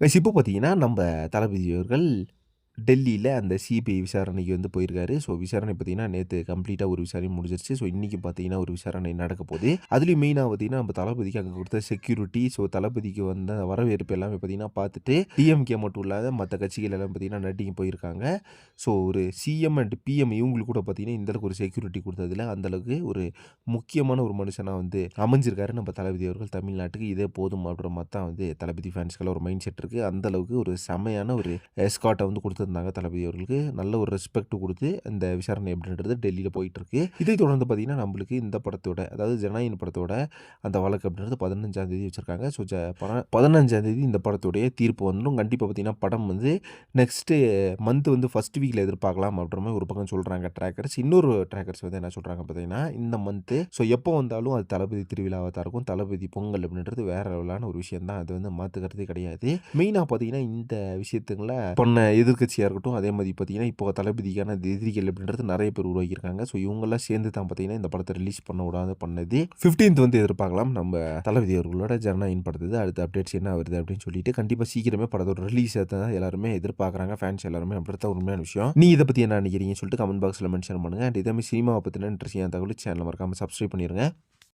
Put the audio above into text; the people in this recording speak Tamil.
இப்போ பார்த்தீங்கன்னா நம்ம தளபதி அவர்கள் டெல்லியில் அந்த சிபிஐ விசாரணைக்கு வந்து போயிருக்காரு. ஸோ விசாரணை பார்த்தீங்கன்னா நேற்று கம்ப்ளீட்டாக ஒரு விசாரணை முடிஞ்சிருச்சு. ஸோ இன்றைக்கி பார்த்தீங்கன்னா ஒரு விசாரணை நடக்க போகுது. அதுலேயும் மெயினாக பார்த்தீங்கன்னா நம்ம தளபதிக்கு அங்கே கொடுத்த செக்யூரிட்டி ஸோ தளபதிக்கு வந்த வரவேற்பு எல்லாமே பார்த்தீங்கன்னா பார்த்துட்டு டிஎம்கே மட்டும் இல்லாத மற்ற கட்சிகள் எல்லாம் பார்த்தீங்கன்னா நட்டிங்க போயிருக்காங்க. ஸோ ஒரு சிஎம் அண்ட் பிஎம் இவங்களுக்கு கூட பார்த்தீங்கன்னா இந்த அளவுக்கு ஒரு செக்யூரிட்டி கொடுத்ததுல அந்தளவுக்கு ஒரு முக்கியமான ஒரு மனுஷனாக வந்து அமைஞ்சிருக்காரு நம்ம தளபதி அவர்கள். தமிழ்நாட்டுக்கு இதே போதும் அப்படின்ற மாதிரி தான் வந்து தளபதி ஃபேன்ஸ்க்கெல்லாம் ஒரு மைண்ட் செட் இருக்குது அந்த அளவுக்கு ஒரு செமையான ஒரு எஸ்காட்டை வந்து கொடுத்துருந்தாங்க தளபதி அவர்களுக்கு நல்ல ஒரு ரெஸ்பெக்ட் கொடுத்து இந்த விசாரணை அப்படின்றது டெல்லியில் போயிட்டுருக்கு. இதை தொடர்ந்து பார்த்தீங்கன்னா நம்மளுக்கு இந்த படத்தோட அதாவது ஜனநாயகன் படத்தோட அந்த வழக்கு அப்படின்றது பதினஞ்சாம் தேதி வச்சுருக்காங்க. ஸோ பதினஞ்சாம் தேதி இந்த படத்துடைய தீர்ப்பு வந்துடும் கண்டிப்பாக பார்த்தீங்கன்னா படம் வந்து நெக்ஸ்ட்டு மந்த் வந்து ஃபஸ்ட் வீக்கில் எதிர்பார்க்கலாம் அப்படின்ற மாதிரி ஒரு பக்கம் சொல்கிறாங்க ட்ராக்கர்ஸ் இன்னொரு ட்ராக்கர்ஸ் வந்து என்ன சொல்கிறாங்க பார்த்தீங்கன்னா இந்த மந்த்து ஸோ எப்போ வந்தாலும் அது தளபதி திருவிழாவாக தான் இருக்கும். தளபதி பொங்கல் அப்படின்றது வேற லெவலான ஒரு விஷயம் தான் அது வந்து மாற்றுக்கிறதே கிடையாது. மெயினாக பார்த்தீங்கன்னா இந்த விஷயத்துங்களை பண்ண ஏஜென்சியாக இருக்கட்டும் அதே மாதிரி பார்த்தீங்கன்னா இப்போ தளபதிக்கான எதிரிகள் அப்படின்றது நிறைய பேர் உருவாக்கியிருக்காங்க. ஸோ இவங்கெல்லாம் சேர்ந்து தான் பார்த்தீங்கன்னா இந்த படத்தை ரிலீஸ் பண்ண விடாத பண்ணது. ஃபிஃப்டீன்த் வந்து எதிர்பார்க்கலாம். நம்ம தளபதி அவர்களோட ஜனநாயகன் படத்தது அடுத்த அப்டேட்ஸ் என்ன வருது அப்படின்னு சொல்லிட்டு கண்டிப்பாக சீக்கிரமே படத்தோட ரிலீஸ் தான் எல்லாருமே எதிர்பார்க்குறாங்க. ஃபேன்ஸ் எல்லாருமே அப்படி தான் உண்மையான விஷயம். நீ இதை பற்றி என்ன நினைக்கிறீங்கன்னு சொல்லிட்டு கமெண்ட் பாக்ஸில் மென்ஷன் பண்ணுங்கள் அண்ட் இதே மாதிரி சினிமாவை பற்றின இன்ட்ரெஸ்டிங் தகவல் சேனல் மறக்காமல் சப்ஸ்கிரைப் பண்ணிடுங்க